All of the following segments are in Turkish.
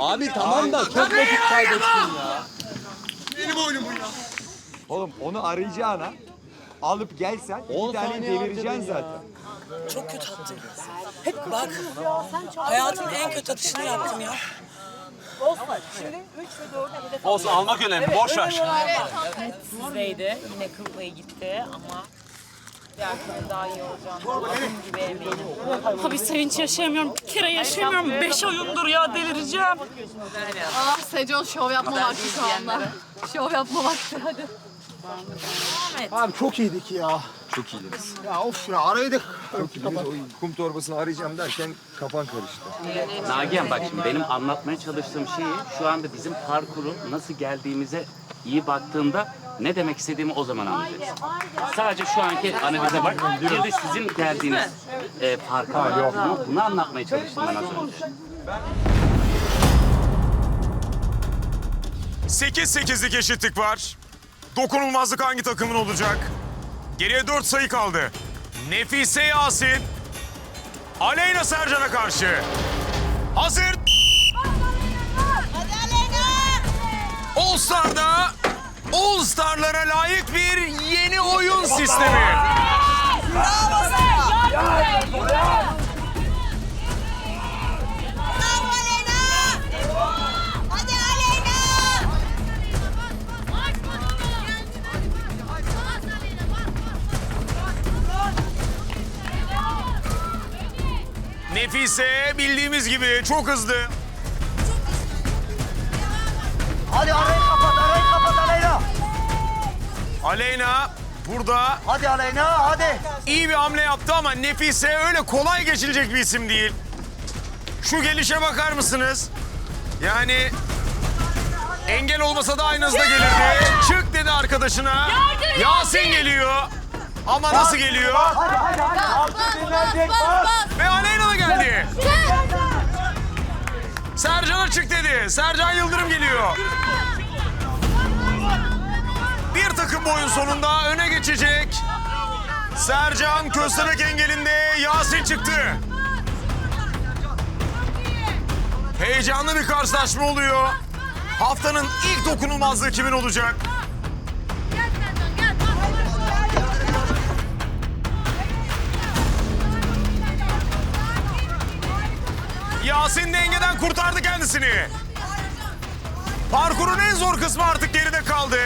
Abi tamam da çok vakit kaybettin ya. Benim oyunum bu ya. Oğlum onu arayacağına alıp gelsen iki tane saniye devireceksin harcadın ya. zaten. Çok kötü attın. Hep bak. Hayatımın en kötü atışını yaptım ya. Olsun almak önemli. Boş ver. sizdeydi. Yine kıl payı gitti ama türlü daha iyi olacağını adım gibi eminim. Abi sevinç yaşayamıyorum. Bir kere yaşayamıyorum. Beş oyundur ya delireceğim. Ah Secol şov yapma vakti şu anda. Şov yapma vakti hadi. Abi çok iyiydik ya. Çok iyiydiniz. Ya of ya araydık. Çok iyiydiniz. O kum torbasını arayacağım derken kafan karıştı. Nagihan bak şimdi benim anlatmaya çalıştığım şeyi şu anda bizim parkuru nasıl geldiğimize iyi baktığında ne demek istediğimi o zaman anlayacaksın. Sadece şu anki analize bak. Bir de sizin geldiğiniz e, parka bak. Bunu, bunu anlatmaya çalıştım ben az önce. 8-8'lik eşitlik var. Dokunulmazlık hangi takımın olacak? Geriye 4 sayı kaldı. Nefise Yasin. Aleyna Sercan'a karşı. Hazır. All Star'da All Star'lara layık bir yeni oyun sistemi. Aleyna! Nefise bildiğimiz gibi çok hızlı. Hadi arayı kapat arayı kapat Aleyna. Aleyna burada Hadi Aleyna hadi. iyi bir hamle yaptı ama Nefise öyle kolay geçilecek bir isim değil. Şu gelişe bakar mısınız? Yani engel olmasa da aynı hızda gelirdi. Çık dedi arkadaşına. Yasin geliyor. Ama nasıl geliyor? Hadi hadi hadi. Altı dinlenecek bas. Ve Aleyna da geldi. Sercan'a çık dedi. Sercan Yıldırım geliyor. Bir takım boyun sonunda öne geçecek. Sercan köstebek engelinde Yasin çıktı. Heyecanlı bir karşılaşma oluyor. Haftanın ilk dokunulmazlığı kimin olacak? Yasin dengeden kurtardı kendisini. Parkurun en zor kısmı artık geride kaldı.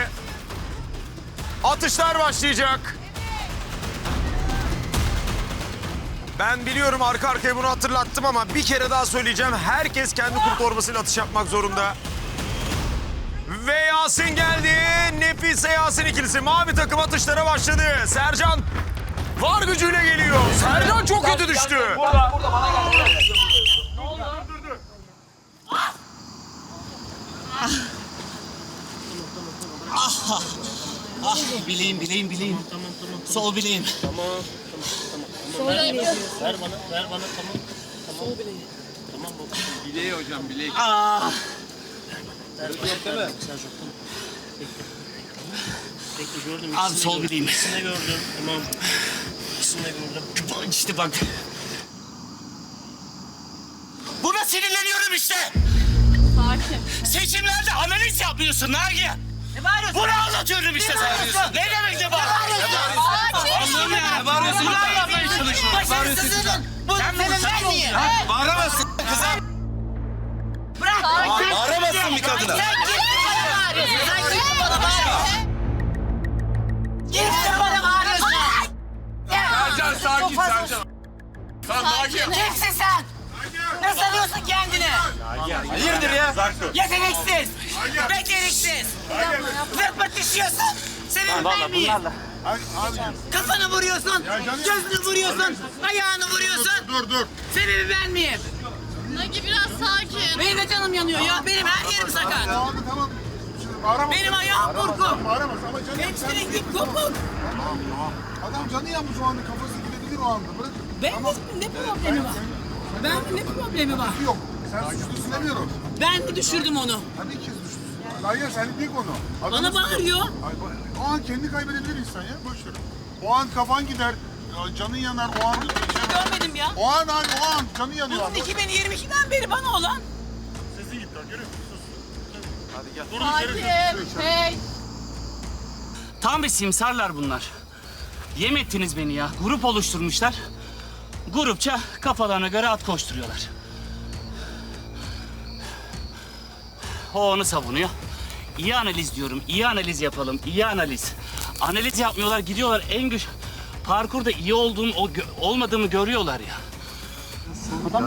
Atışlar başlayacak. Ben biliyorum arka arkaya bunu hatırlattım ama bir kere daha söyleyeceğim. Herkes kendi kum torbasıyla atış yapmak zorunda. Ve Yasin geldi. Nefise Yasin ikilisi. Mavi takım atışlara başladı. Sercan var gücüyle geliyor. Sercan çok kötü düştü. Bileğim bileğim bileğim. Tamam tamam. Sol bileğim. Bileği hocam bileği. Abi sol bileğim. İkisini gördüm. Tamam. İkisini de gördüm. İşte bak. Buna sinirleniyorum işte. Sakin. Seçimlerde analiz yapmıyorsun Nagihan. Ne bağırıyorsun? Bunu anlatıyorum işte sana. Ne demek ne bağırıyorsun? Anlıyorum ya. Ne bağırıyorsun? Bunu anlatmaya çalışıyorum. Başarısızsın. Sen benim ben miyim? Bağıramazsın kızım. Bırak. Bağıramazsın bir kadına. Sen kimsin bana bağırıyorsun? Sen kimsin bana bağırıyorsun? Kimsin bana bağırıyorsun? Sercan sakin Sercan. Tamam Nagihan. Kimsin sen? Ne sanıyorsun kendini? Hayırdır ya? Yeteneksiz. Beceriksiz. Senin ben miyim? Kafanı vuruyorsun, gözünü vuruyorsun, ayağını vuruyorsun. Dur dur. Sebebi ben miyim? Nagi biraz sakin. Benim de canım yanıyor ya. Benim her yerim sakat. Tamam tamam. Şimdi bağırama. Benim ayağım burkum. Bağıramaz ama canı Benim sürekli kopuk. Adam canı yanmış o anda kafası gidebilir o anda. Bırak. Benim de ne problemi var? Ben ne problemi var? Yok. Sen suçlusun demiyorum. Ben mi düşürdüm onu? Tabii ki. Hayır sen değil konu. Adamı Bana bağırıyor. Ay, ba- O an kendi kaybedebilir insan ya. Boş ver. O an kafan gider. ya Canın yanar. O an Görmedim ya. O an abi o an canı yanıyor. Bunun 2022'den beri bana olan. Sesi gitti Yürü. Sakin. Hey. Tam bir simsarlar bunlar. Yem ettiniz beni ya. Grup oluşturmuşlar. Grupça kafalarına göre at koşturuyorlar. O onu savunuyor. İyi analiz diyorum. iyi analiz yapalım. iyi analiz. Analiz yapmıyorlar. Gidiyorlar en güç parkurda iyi olduğum o gö- olmadığımı görüyorlar ya. Bak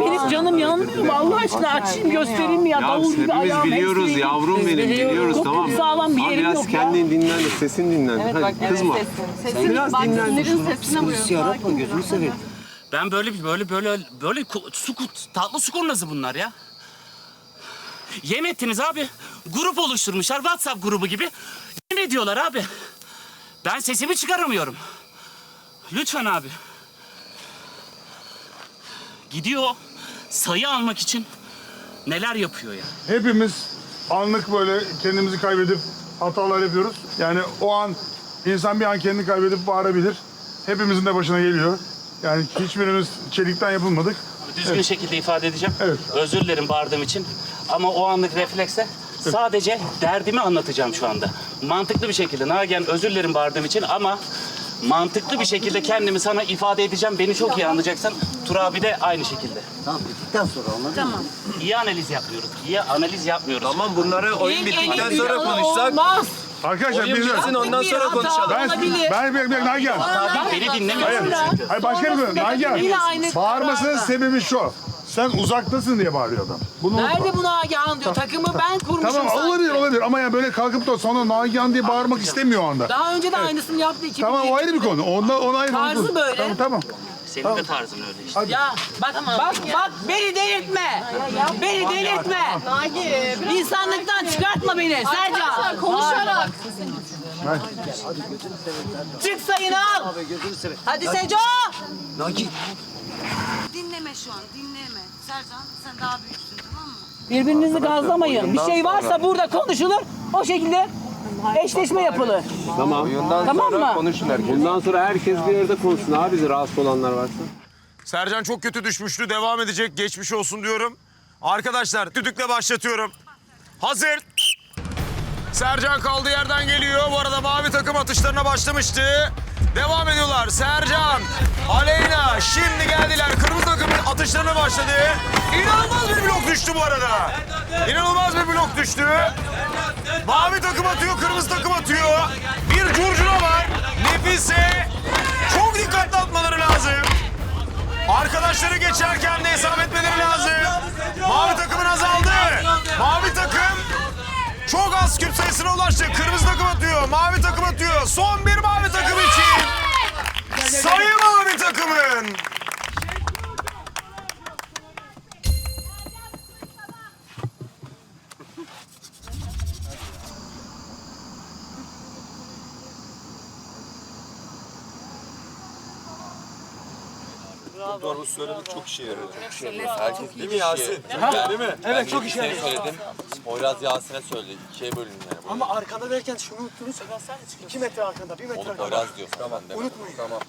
benim canım yanmıyor mu? Allah aşkına açayım göstereyim ya? Davul gibi hepimiz ayağım biliyoruz yavrum benim biliyoruz Çok tamam. sağlam bir Ama yerim biraz yok ya. kendin dinlen, sesin dinlen. Hadi kızma. Sesin Biraz dinlen. sinir'in sesine vuruyor. Sakin. Ben böyle böyle böyle böyle ku- su kut- tatlı su kurnazı bunlar ya. Yem ettiniz abi. Grup oluşturmuşlar WhatsApp grubu gibi. Yem ediyorlar abi. Ben sesimi çıkaramıyorum. Lütfen abi. Gidiyor sayı almak için neler yapıyor ya. Hepimiz anlık böyle kendimizi kaybedip hatalar yapıyoruz. Yani o an insan bir an kendini kaybedip bağırabilir. Hepimizin de başına geliyor. Yani hiçbirimiz çelikten yapılmadık. Düzgün şekilde ifade edeceğim. Evet. Özür dilerim bağırdığım için. Ama o anlık refleksle sadece derdimi anlatacağım şu anda. Mantıklı bir şekilde. Nagihan özür dilerim bağırdığım için ama mantıklı bir şekilde kendimi sana ifade edeceğim. Beni çok iyi anlayacaksın. Tur abi de aynı şekilde. Tamam bittikten sonra anladın Tamam. İyi analiz yapmıyoruz. İyi analiz yapmıyoruz. Tamam bunları oyun bittikten En- en- sonra konuşsak. Olmaz. Arkadaşlar Oyun biz... bitsin ondan sonra konuşalım. Ben, ben, ben, ben, Nagihan. Beni dinlemiyorsun Hayır, çünkü. hayır başka bir. Yine Nagihan. aynı Bağırmasının sebebi şu. Sen uzaktasın diye bağırıyor adam. Bunu unutma. Nerede bu Nagihan diyor. Takımı ben kurmuşum Tamam sanki. olabilir olabilir ama ya böyle kalkıp da sonra Nagihan diye bağırmak istemiyor o anda. Daha önce de aynısını yaptı. 2007. Tamam o ayrı bir konu. Onda ona ayrı Tarzı konu. böyle. Tamam tamam. Senin de tarzın öyle işte. Ya bak bak bak beni delirtme. Beni delirtme. Nagi. İnsanlıktan çıkartma beni Sercan. Arkadaşlar konuşarak. Çık sayını al. Hadi Seco. Dinleme şu an dinleme. Sercan sen daha büyüksün tamam mı? Birbirinizi gazlamayın. Bir şey varsa burada konuşulur. O şekilde eşleşme yapılır. Tamam. Bundan Tamam sonra mı? konuşun herkes. Bundan sonra herkes bir yerde konuşsun abi bizi rahatsız olanlar varsa. Sercan çok kötü düşmüştü. Devam edecek. Geçmiş olsun diyorum. Arkadaşlar düdükle başlatıyorum. Hazır. Sercan kaldığı yerden geliyor. Bu arada mavi takım atışlarına başlamıştı. Devam ediyorlar. Sercan, Aleyna şimdi geldiler. Kırmızı takımın atışlarına başladı. İnanılmaz bir blok düştü bu arada. İnanılmaz bir blok düştü. Mavi takım atıyor, kırmızı takım atıyor. Bir curcuna var. Nefise. Çok dikkatli atmaları lazım. Arkadaşları geçerken de hesap etmeleri lazım. Mavi takımın azaldı. Mavi takım çok az küp sayısına ulaştı. Kırmızı takım atıyor. Mavi takım atıyor. Son bir mavi takım için. Doğru söyledik çok işe yarıyor. Çok işe yarıyor. Herkes değil mi Yasin? Değil mi? Evet çok işe yarıyor. söyledim. Poyraz Yasin'e söyledi. İkiye bölün yani. Ama arkada derken şunu unuttunuz. 2 metre arkada, 1 metre Onu arkada. Poyraz diyor. Tamam. Unutmayın. Tamam.